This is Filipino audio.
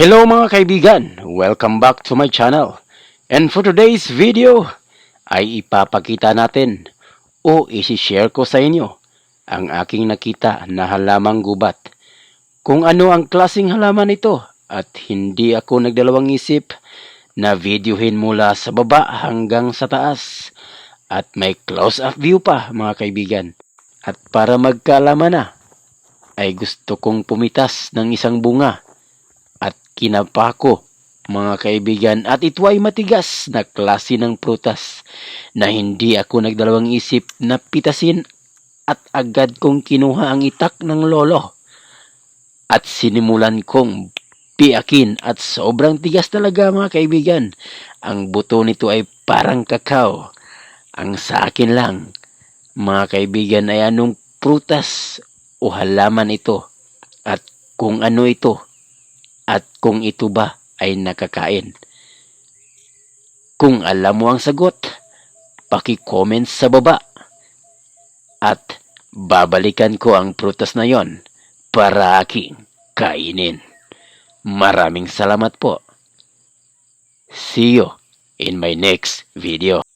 Hello mga kaibigan! Welcome back to my channel. And for today's video ay ipapakita natin o isi-share ko sa inyo ang aking nakita na halamang gubat. Kung ano ang klasing halaman ito at hindi ako nagdalawang isip na videohin mula sa baba hanggang sa taas at may close-up view pa mga kaibigan. At para magkaalaman na ay gusto kong pumitas ng isang bunga at kinapa ko, mga kaibigan, at ito ay matigas na klase ng prutas na hindi ako nagdalawang isip na pitasin at agad kong kinuha ang itak ng lolo. At sinimulan kong piakin at sobrang tigas talaga mga kaibigan. Ang buto nito ay parang kakao. Ang sa akin lang, mga kaibigan, ay anong prutas o halaman ito at kung ano ito at kung ito ba ay nakakain. Kung alam mo ang sagot, paki-comment sa baba. At babalikan ko ang prutas na yon para aking kainin. Maraming salamat po. See you in my next video.